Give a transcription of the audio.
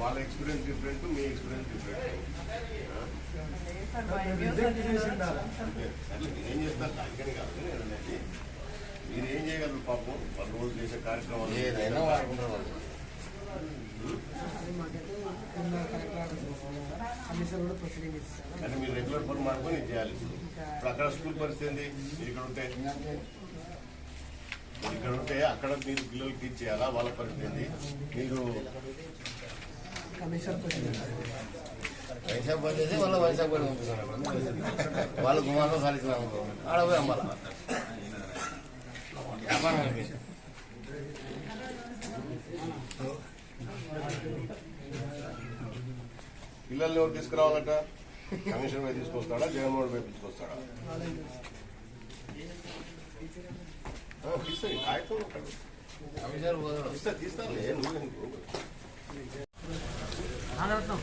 వాళ్ళ experience different మీ experience different ఏం చేస్తారు? దానికని కాదు నేను అనేది మీరు ఏం చేయగలరు పాపం? వాళ్ళు రోజు చేసే కార్యక్రమాలు. ఏదైనా వాడుకుంటారు కానీ మీరు రెగ్యులర్ పని ఇది చేయాలి. ఇప్పుడు అక్కడ స్కూల్ పరిస్థితి ఇక్కడ ఉంటే ఇక్కడ ఉంటే అక్కడ మీరు పిల్లలకి టీచ్ చేయాలా? వాళ్ళ పరిస్థితి మీరు వైశాఖ పని చేసి వాళ్ళ వైశాఖ పని పంపిస్తున్నారు వాళ్ళు గుమాసం సాధించినాము ఆడ పోయి అమ్మాల? వ్యాపారం అయిపోయింది పిల్లల్ని ఎవరు తీసుకురావాలంట? కమిషన్ మీద తీసుకొస్తాడా? జగన్మోహన్ మీద తీసుకొస్తాడా? ఆ, తీస్తాయి కాగితం ఉంటాడు. మాట్లాడుతున్నాం